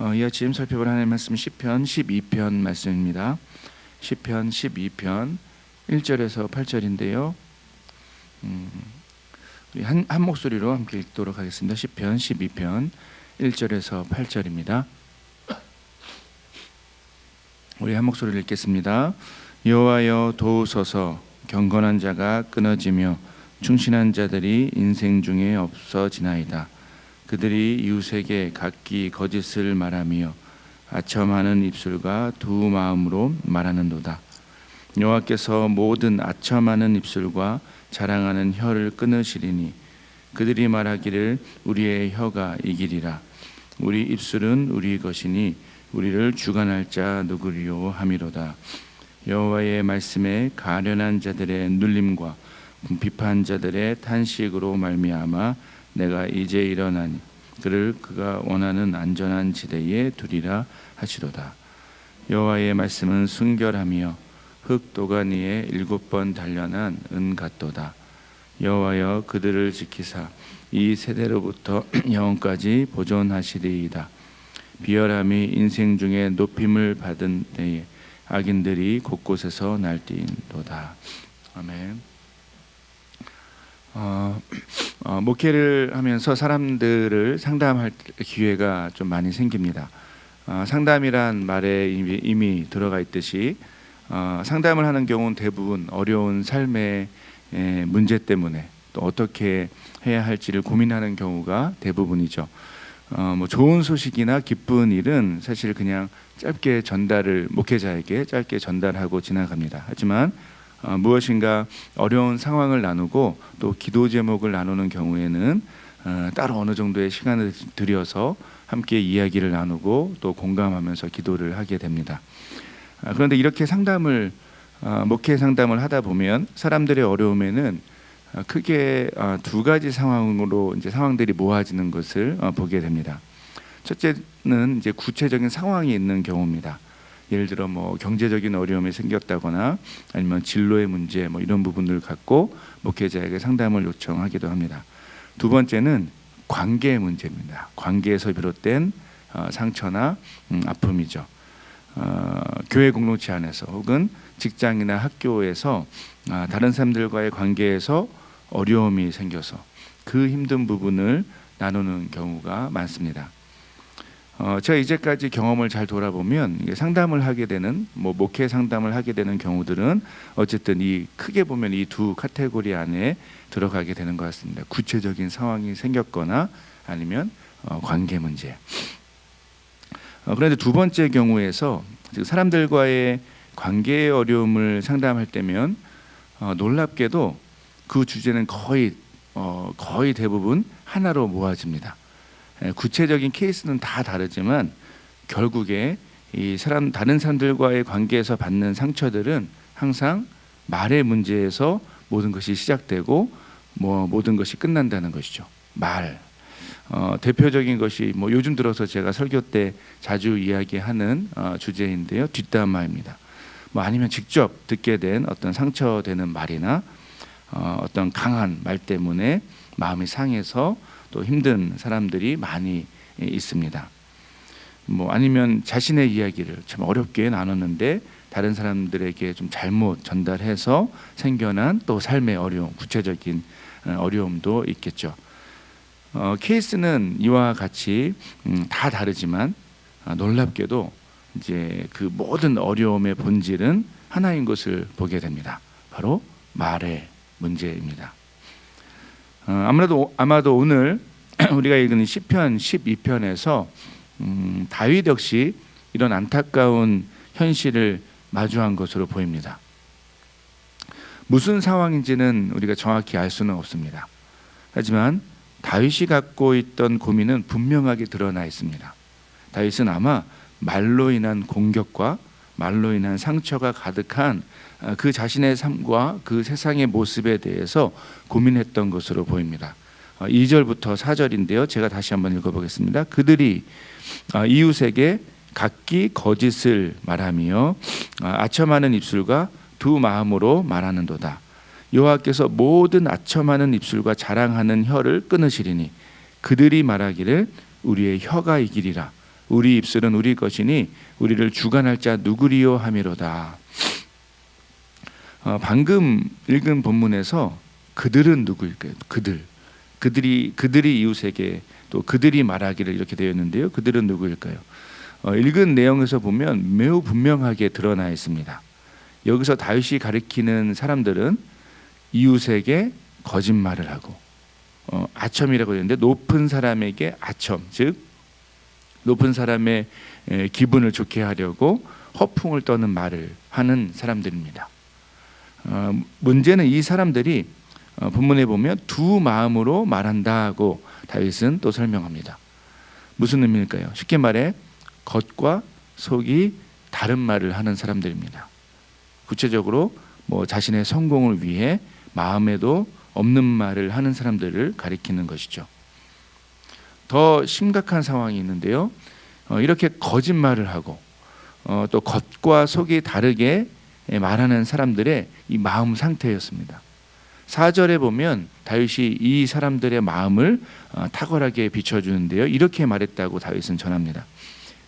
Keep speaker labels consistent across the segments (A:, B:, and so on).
A: 어, 이 아침 살펴볼 하나님의 말씀 시편 12편 말씀입니다. 시편 12편 1절에서 8절인데요. 음, 우리 한, 한 목소리로 함께 읽도록 하겠습니다. 시편 12편 1절에서 8절입니다. 우리 한 목소리를 읽겠습니다. 여호와여 도우소서 경건한 자가 끊어지며 충신한 자들이 인생 중에 없어지나이다. 그들이 이웃에게 각기 거짓을 말하며 아첨하는 입술과 두 마음으로 말하는도다. 여호와께서 모든 아첨하는 입술과 자랑하는 혀를 끊으시리니 그들이 말하기를 우리의 혀가 이기리라. 우리 입술은 우리 것이니 우리를 주관할 자 누구리요 함이로다. 여호와의 말씀에 가련한 자들의 눌림과 비판 자들의 탄식으로 말미암아 내가 이제 일어나니 그를 그가 원하는 안전한 지대에 두리라 하시도다. 여호와의 말씀은 순결하며 흙 도가니에 일곱 번 단련한 은 같도다. 여호와여 그들을 지키사 이 세대로부터 영원까지 보존하시리이다. 비열함이 인생 중에 높임을 받은 때에 악인들이 곳곳에서 날뛴도다. 아멘. 어, 어, 목회를 하면서 사람들을 상담할 기회가 좀 많이 생깁니다. 어, 상담이란 말에 이미, 이미 들어가 있듯이 어, 상담을 하는 경우는 대부분 어려운 삶의 에, 문제 때문에 또 어떻게 해야 할지를 고민하는 경우가 대부분이죠. 어, 뭐 좋은 소식이나 기쁜 일은 사실 그냥 짧게 전달을 목회자에게 짧게 전달하고 지나갑니다. 하지만 어, 무엇인가 어려운 상황을 나누고 또 기도 제목을 나누는 경우에는 어, 따로 어느 정도의 시간을 들여서 함께 이야기를 나누고 또 공감하면서 기도를 하게 됩니다. 아, 그런데 이렇게 상담을 어, 목회 상담을 하다 보면 사람들의 어려움에는 어, 크게 어, 두 가지 상황으로 이제 상황들이 모아지는 것을 어, 보게 됩니다. 첫째는 이제 구체적인 상황이 있는 경우입니다. 예를 들어 뭐 경제적인 어려움이 생겼다거나 아니면 진로의 문제 뭐 이런 부분을 갖고 목회자에게 상담을 요청하기도 합니다. 두 번째는 관계 문제입니다. 관계에서 비롯된 어, 상처나 음, 아픔이죠. 어, 교회 공동체 안에서 혹은 직장이나 학교에서 아, 다른 사람들과의 관계에서 어려움이 생겨서 그 힘든 부분을 나누는 경우가 많습니다. 어, 제가 이제까지 경험을 잘 돌아보면 상담을 하게 되는 뭐 목회 상담을 하게 되는 경우들은 어쨌든 이 크게 보면 이 두 카테고리 안에 들어가게 되는 것 같습니다. 구체적인 상황이 생겼거나 아니면 어, 관계 문제. 어, 그런데 두 번째 경우에서 즉 사람들과의 관계의 어려움을 상담할 때면 어, 놀랍게도 그 주제는 거의 어, 거의 대부분 하나로 모아집니다. 에, 구체적인 케이스는 다 다르지만 결국에 이 사람 다른 사람들과의 관계에서 받는 상처들은 항상 말의 문제에서 모든 것이 시작되고 뭐 모든 것이 끝난다는 것이죠. 말. 어, 대표적인 것이 뭐 요즘 들어서 제가 설교 때 자주 이야기하는 어, 주제인데요. 뒷담화입니다. 뭐 아니면 직접 듣게 된 어떤 상처되는 말이나 어, 어떤 강한 말 때문에 마음이 상해서 또 힘든 사람들이 많이 있습니다. 뭐 아니면 자신의 이야기를 참 어렵게 나눴는데 다른 사람들에게 좀 잘못 전달해서 생겨난 또 삶의 어려움, 구체적인 어, 어려움도 있겠죠. 어, 케이스는 이와 같이 음, 다 다르지만 아, 놀랍게도 이제 그 모든 어려움의 본질은 하나인 것을 보게 됩니다. 바로 말의 문제입니다. 어, 아무래도 아마도 오늘 우리가 읽은 시편 12편에서 음, 다윗 역시 이런 안타까운 현실을 마주한 것으로 보입니다. 무슨 상황인지는 우리가 정확히 알 수는 없습니다. 하지만 다윗이 갖고 있던 고민은 분명하게 드러나 있습니다. 다윗은 아마 말로 인한 공격과 말로 인한 상처가 가득한 어, 그 자신의 삶과 그 세상의 모습에 대해서 고민했던 것으로 보입니다. 2절부터 4절인데요. 제가 다시 한번 읽어보겠습니다. 그들이 어, 이웃에게 각기 거짓을 말하며 어, 아첨하는 입술과 두 마음으로 말하는도다. 여호와께서 모든 아첨하는 입술과 자랑하는 혀를 끊으시리니 그들이 말하기를 우리의 혀가 이기리라 우리 입술은 우리 것이니 우리를 주관할 자 누구리요 함이로다. 어, 방금 읽은 본문에서 그들은 누구일까요? 그들. 그들이 그들이 이웃에게 또 그들이 말하기를 이렇게 되어 있는데요. 그들은 누구일까요? 어, 읽은 내용에서 보면 매우 분명하게 드러나 있습니다. 여기서 다윗이 가리키는 사람들은 이웃에게 거짓말을 하고 어, 아첨이라고 되는데 높은 사람에게 아첨 즉 높은 사람의 에, 기분을 좋게 하려고 허풍을 떠는 말을 하는 사람들입니다. 어, 문제는 이 사람들이 어, 본문에 보면 두 마음으로 말한다고 다윗은 또 설명합니다. 무슨 의미일까요? 쉽게 말해 겉과 속이 다른 말을 하는 사람들입니다. 구체적으로 뭐 자신의 성공을 위해 마음에도 없는 말을 하는 사람들을 가리키는 것이죠. 더 심각한 상황이 있는데요. 어, 이렇게 거짓말을 하고 어, 또 겉과 속이 다르게 말하는 사람들의 이 마음 상태였습니다. 4절에 보면 다윗이 이 사람들의 마음을 어, 탁월하게 비춰주는데요. 이렇게 말했다고 다윗은 전합니다.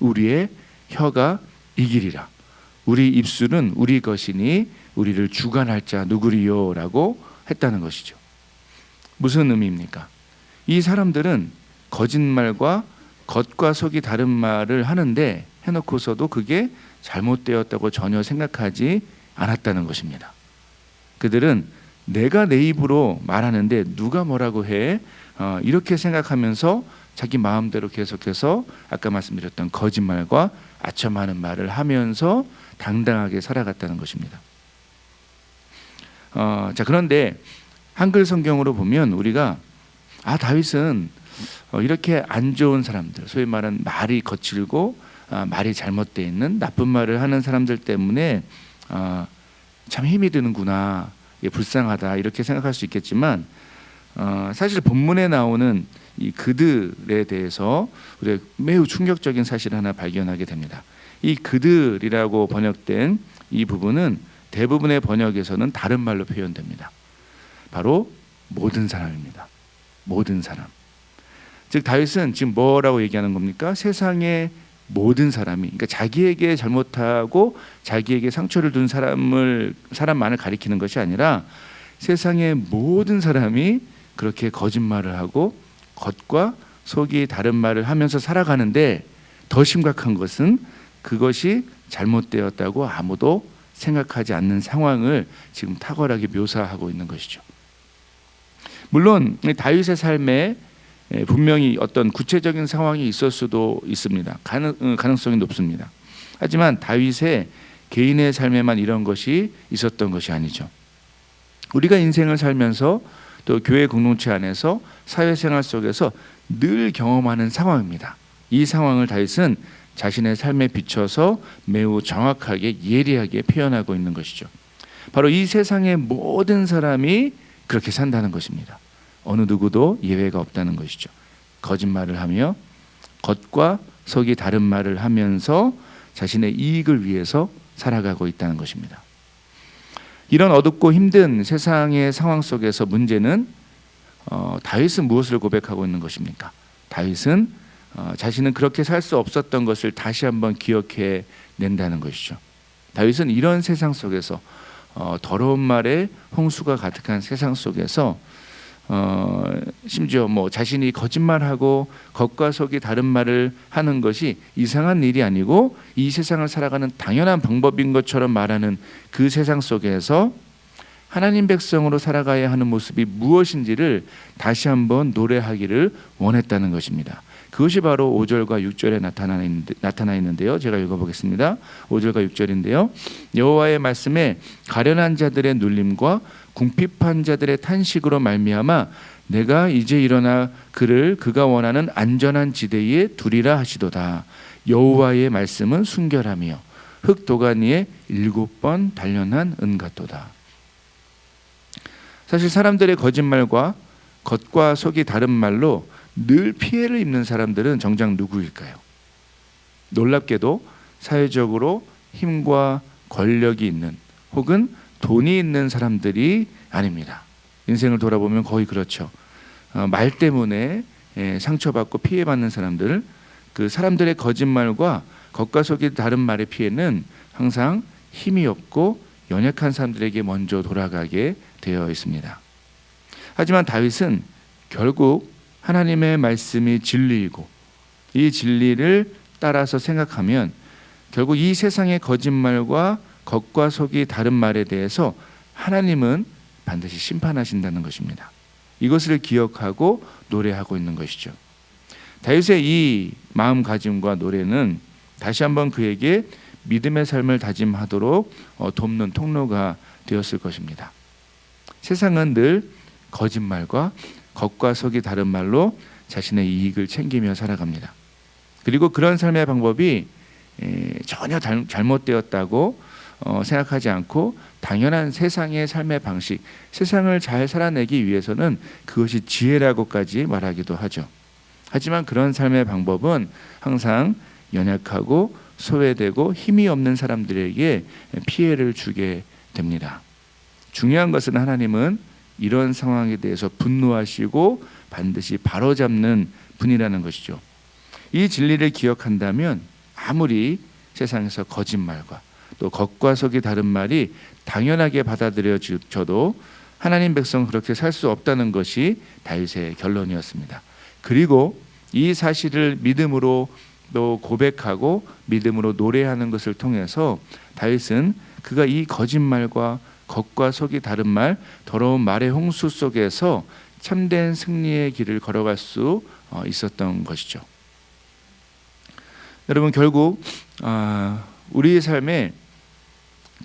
A: 우리의 혀가 이길이라. 우리 입술은 우리 것이니 우리를 주관할 자 누구리요 라고 했다는 것이죠. 무슨 의미입니까? 이 사람들은 거짓말과 겉과 속이 다른 말을 하는데 해놓고서도 그게 잘못되었다고 전혀 생각하지 않았다는 것입니다. 그들은 내가 내 입으로 말하는데 누가 뭐라고 해 어, 이렇게 생각하면서 자기 마음대로 계속해서 아까 말씀드렸던 거짓말과 아첨하는 말을 하면서 당당하게 살아갔다는 것입니다. 어, 자 그런데 한글 성경으로 보면 우리가 아 다윗은 어, 이렇게 안 좋은 사람들, 소위 말하는 말이 거칠고 아, 말이 잘못되어 있는 나쁜 말을 하는 사람들 때문에 아, 참 힘이 드는구나, 예, 불쌍하다 이렇게 생각할 수 있겠지만 어, 사실 본문에 나오는 이 그들에 대해서 우리가 매우 충격적인 사실을 하나 발견하게 됩니다. 이 그들이라고 번역된 이 부분은 대부분의 번역에서는 다른 말로 표현됩니다. 바로 모든 사람입니다. 모든 사람. 즉 다윗은 지금 뭐라고 얘기하는 겁니까? 세상의 모든 사람이 그러니까 자기에게 잘못하고 자기에게 상처를 준 사람을 사람만을 가리키는 것이 아니라 세상의 모든 사람이 그렇게 거짓말을 하고 겉과 속이 다른 말을 하면서 살아가는데 더 심각한 것은 그것이 잘못되었다고 아무도 생각하지 않는 상황을 지금 탁월하게 묘사하고 있는 것이죠. 물론 다윗의 삶에 분명히 어떤 구체적인 상황이 있을 수도 있습니다. 가능, 어, 가능성이 높습니다. 하지만 다윗의 개인의 삶에만 이런 것이 있었던 것이 아니죠. 우리가 인생을 살면서 또 교회 공동체 안에서 사회생활 속에서 늘 경험하는 상황입니다. 이 상황을 다윗은 자신의 삶에 비춰서 매우 정확하게 예리하게 표현하고 있는 것이죠. 바로 이 세상의 모든 사람이 그렇게 산다는 것입니다. 어느 누구도 예외가 없다는 것이죠. 거짓말을 하며 겉과 속이 다른 말을 하면서 자신의 이익을 위해서 살아가고 있다는 것입니다. 이런 어둡고 힘든 세상의 상황 속에서 문제는 어, 다윗은 무엇을 고백하고 있는 것입니까? 다윗은 어, 자신은 그렇게 살 수 없었던 것을 다시 한번 기억해 낸다는 것이죠. 다윗은 이런 세상 속에서 어, 더러운 말에 홍수가 가득한 세상 속에서 어, 심지어 뭐 자신이 거짓말하고 겉과 속이 다른 말을 하는 것이 이상한 일이 아니고 이 세상을 살아가는 당연한 방법인 것처럼 말하는 그 세상 속에서 하나님 백성으로 살아가야 하는 모습이 무엇인지를 다시 한번 노래하기를 원했다는 것입니다. 그것이 바로 5절과 6절에 나타나 있는데, 나타나 있는데요. 제가 읽어보겠습니다. 5절과 6절인데요. 여호와의 말씀에 가련한 자들의 눌림과 궁핍한 자들의 탄식으로 말미암아 내가 이제 일어나 그를 그가 원하는 안전한 지대에 두리라 하시도다. 여호와의 말씀은 순결하며 흙 도가니에 일곱 번 단련한 은 같도다. 사실 사람들의 거짓말과 겉과 속이 다른 말로 늘 피해를 입는 사람들은 정작 누구일까요? 놀랍게도 사회적으로 힘과 권력이 있는 혹은 돈이 있는 사람들이 아닙니다. 인생을 돌아보면 거의 그렇죠. 어, 말 때문에 예, 상처받고 피해받는 사람들 그 사람들의 거짓말과 겉과 속이 다른 말의 피해는 항상 힘이 없고 연약한 사람들에게 먼저 돌아가게 되어 있습니다. 하지만 다윗은 결국 하나님의 말씀이 진리이고 이 진리를 따라서 생각하면 결국 이 세상의 거짓말과 겉과 속이 다른 말에 대해서 하나님은 반드시 심판하신다는 것입니다. 이것을 기억하고 노래하고 있는 것이죠. 다윗의 이 마음가짐과 노래는 다시 한번 그에게 믿음의 삶을 다짐하도록 어, 돕는 통로가 되었을 것입니다. 세상은 늘 거짓말과 겉과 속이 다른 말로 자신의 이익을 챙기며 살아갑니다. 그리고 그런 삶의 방법이 에, 전혀 잘, 잘못되었다고 어, 생각하지 않고 당연한 세상의 삶의 방식, 세상을 잘 살아내기 위해서는 그것이 지혜라고까지 말하기도 하죠. 하지만 그런 삶의 방법은 항상 연약하고 소외되고 힘이 없는 사람들에게 피해를 주게 됩니다. 중요한 것은 하나님은 이런 상황에 대해서 분노하시고 반드시 바로잡는 분이라는 것이죠. 이 진리를 기억한다면 아무리 세상에서 거짓말과 또 겉과 속이 다른 말이 당연하게 받아들여져도 하나님 백성 그렇게 살 수 없다는 것이 다윗의 결론이었습니다. 그리고 이 사실을 믿음으로 또 고백하고 믿음으로 노래하는 것을 통해서 다윗은 그가 이 거짓말과 겉과 속이 다른 말, 더러운 말의 홍수 속에서 참된 승리의 길을 걸어갈 수 어, 있었던 것이죠. 여러분 결국 아, 우리의 삶에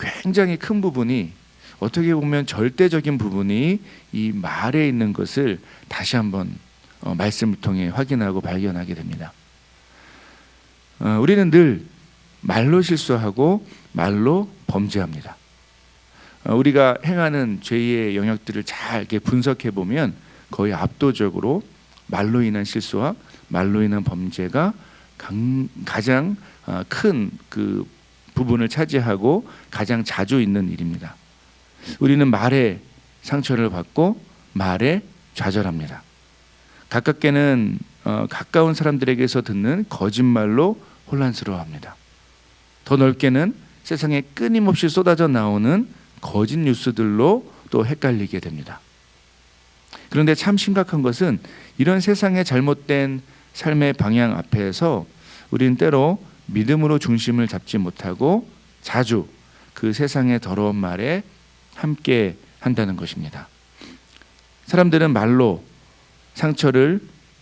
A: 굉장히 큰 부분이 어떻게 보면 절대적인 부분이 이 말에 있는 것을 다시 한번 어, 말씀을 통해 확인하고 발견하게 됩니다. 어, 우리는 늘 말로 실수하고 말로 범죄합니다. 어, 우리가 행하는 죄의 영역들을 잘 분석해 보면 거의 압도적으로 말로 인한 실수와 말로 인한 범죄가 강, 가장 어, 큰그 부분을 차지하고 가장 자주 있는 일입니다. 우리는 말에 상처를 받고 말에 좌절합니다. 가깝게는 어, 가까운 사람들에게서 듣는 거짓말로 혼란스러워합니다. 더 넓게는 세상에 끊임없이 쏟아져 나오는 거짓 뉴스들로 또 헷갈리게 됩니다. 그런데 참 심각한 것은 이런 세상의 잘못된 삶의 방향 앞에서 우리는 때로 믿음으로 중심을 잡지 못하고 자주 그 세상의 더러운 말에 함께 한다는 것입니다. 사람들은 말로 상처를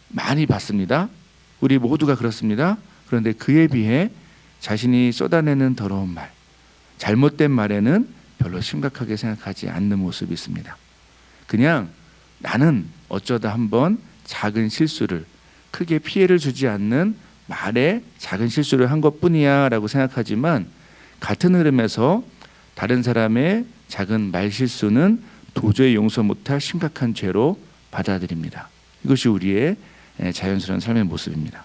A: 많이 받습니다. 우리 모두가 그렇습니다. 그런데 그에 비해 자신이 쏟아내는 더러운 말, 잘못된 말에는 별로 심각하게 생각하지 않는 모습이 있습니다. 그냥 나는 어쩌다 한번 작은 실수를 크게 피해를 주지 않는 말에 작은 실수를 한 것뿐이야라고 생각하지만 같은 흐름에서 다른 사람의 작은 말 실수는 도저히 용서 못할 심각한 죄로 받아들입니다. 이것이 우리의 자연스러운 삶의 모습입니다.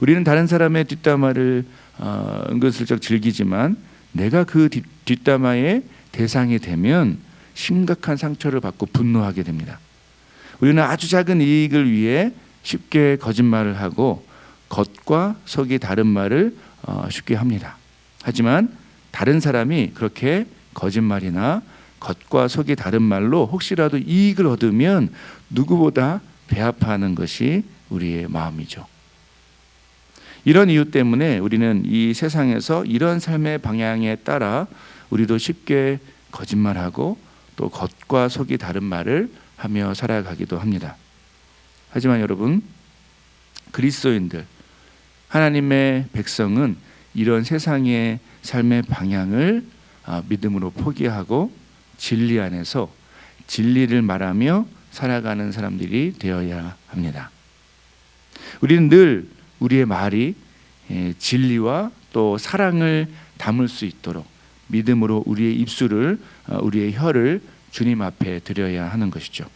A: 우리는 다른 사람의 뒷담화를 어, 은근슬쩍 즐기지만 내가 그 뒷담화의 대상이 되면 심각한 상처를 받고 분노하게 됩니다. 우리는 아주 작은 이익을 위해 쉽게 거짓말을 하고 겉과 속이 다른 말을 어, 쉽게 합니다. 하지만 다른 사람이 그렇게 거짓말이나 겉과 속이 다른 말로 혹시라도 이익을 얻으면 누구보다 배아파하는 것이 우리의 마음이죠. 이런 이유 때문에 우리는 이 세상에서 이런 삶의 방향에 따라 우리도 쉽게 거짓말하고 또 겉과 속이 다른 말을 하며 살아가기도 합니다. 하지만 여러분 그리스도인들 하나님의 백성은 이런 세상의 삶의 방향을 아, 믿음으로 포기하고 진리 안에서 진리를 말하며 살아가는 사람들이 되어야 합니다. 우리는 늘 우리의 말이 예, 진리와 또 사랑을 담을 수 있도록 믿음으로 우리의 입술을 어, 우리의 혀를 주님 앞에 드려야 하는 것이죠.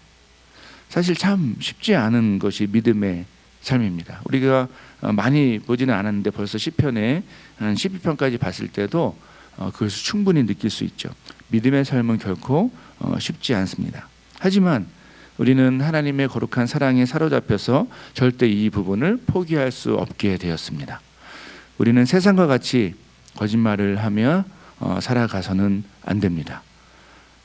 A: 사실 참 쉽지 않은 것이 믿음의 삶입니다. 우리가 어, 많이 보지는 않았는데 벌써 시편에 한 12편까지 봤을 때도 어, 그것을 충분히 느낄 수 있죠. 믿음의 삶은 결코 어, 쉽지 않습니다. 하지만 우리는 하나님의 거룩한 사랑에 사로잡혀서 절대 이 부분을 포기할 수 없게 되었습니다. 우리는 세상과 같이 거짓말을 하며 어, 살아가서는 안 됩니다.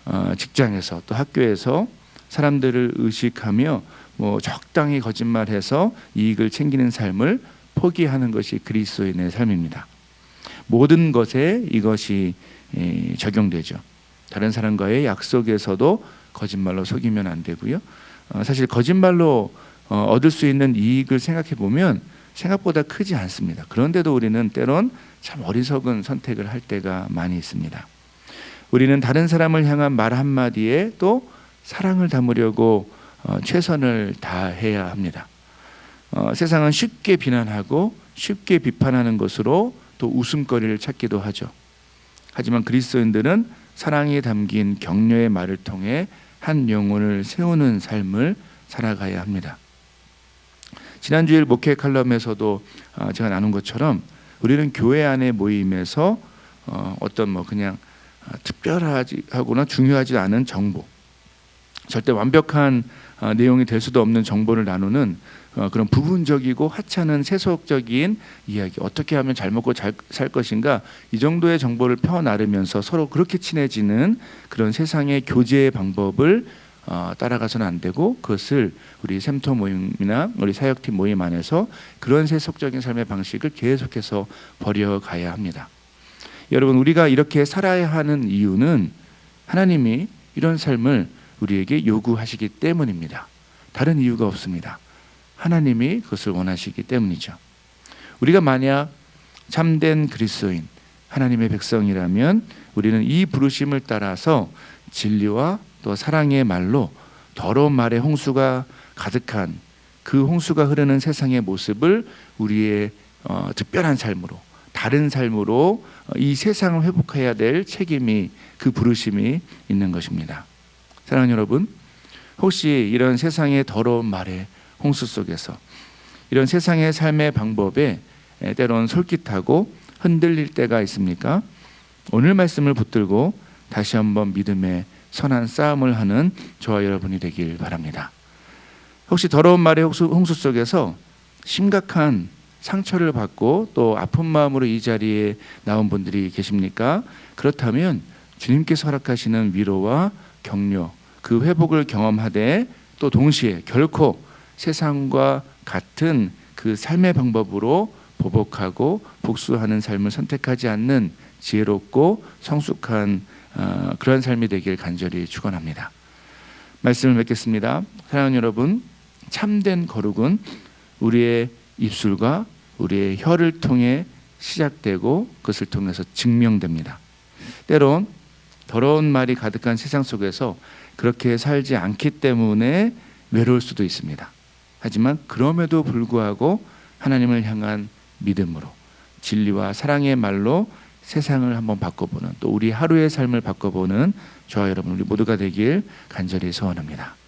A: 어, 직장에서 또 학교에서 사람들을 의식하며 뭐 적당히 거짓말해서 이익을 챙기는 삶을 포기하는 것이 그리스도인의 삶입니다. 모든 것에 이것이 에, 적용되죠. 다른 사람과의 약속에서도 거짓말로 속이면 안 되고요. 어, 사실 거짓말로 어, 얻을 수 있는 이익을 생각해 보면 생각보다 크지 않습니다. 그런데도 우리는 때론 참 어리석은 선택을 할 때가 많이 있습니다. 우리는 다른 사람을 향한 말 한마디에 또 사랑을 담으려고 어, 최선을 다해야 합니다. 어, 세상은 쉽게 비난하고 쉽게 비판하는 것으로 또 웃음거리를 찾기도 하죠. 하지만 그리스도인들은 사랑이 담긴 격려의 말을 통해 한 영혼을 세우는 삶을 살아가야 합니다. 지난주일 목회 칼럼에서도 어, 제가 나눈 것처럼 우리는 교회 안의 모임에서 어, 어떤 뭐 그냥 어, 특별하지 하거나 중요하지 않은 정보, 절대 완벽한 어, 내용이 될 수도 없는 정보를 나누는 어, 그런 부분적이고 하찮은 세속적인 이야기, 어떻게 하면 잘 먹고 잘 살 것인가 이 정도의 정보를 펴 나르면서 서로 그렇게 친해지는 그런 세상의 교제의 방법을 어, 따라가서는 안 되고 그것을 우리 샘토 모임이나 우리 사역팀 모임 안에서 그런 세속적인 삶의 방식을 계속해서 버려가야 합니다. 여러분 우리가 이렇게 살아야 하는 이유는 하나님이 이런 삶을 우리에게 요구하시기 때문입니다. 다른 이유가 없습니다. 하나님이 그것을 원하시기 때문이죠. 우리가 만약 참된 그리스도인 하나님의 백성이라면 우리는 이 부르심을 따라서 진리와 또 사랑의 말로 더러운 말의 홍수가 가득한 그 홍수가 흐르는 세상의 모습을 우리의 어, 특별한 삶으로 다른 삶으로 어, 이 세상을 회복해야 될 책임이 그 부르심이 있는 것입니다. 사랑하는 여러분, 혹시 이런 세상의 더러운 말의 홍수 속에서 이런 세상의 삶의 방법에 에, 때론 솔깃하고 흔들릴 때가 있습니까? 오늘 말씀을 붙들고 다시 한번 믿음의 선한 싸움을 하는 저와 여러분이 되길 바랍니다. 혹시 더러운 말의 홍수 속에서 심각한 상처를 받고 또 아픈 마음으로 이 자리에 나온 분들이 계십니까? 그렇다면 주님께서 허락하시는 위로와 격려, 그 회복을 경험하되 또 동시에 결코 세상과 같은 그 삶의 방법으로 보복하고 복수하는 삶을 선택하지 않는 지혜롭고 성숙한 어, 그런 삶이 되길 간절히 축원합니다. 말씀을 맺겠습니다. 사랑하는 여러분, 참된 거룩은 우리의 입술과 우리의 혀를 통해 시작되고 그것을 통해서 증명됩니다. 때론 더러운 말이 가득한 세상 속에서 그렇게 살지 않기 때문에 외로울 수도 있습니다. 하지만 그럼에도 불구하고 하나님을 향한 믿음으로 진리와 사랑의 말로 세상을 한번 바꿔보는 또 우리 하루의 삶을 바꿔보는 저와 여러분 우리 모두가 되길 간절히 소원합니다.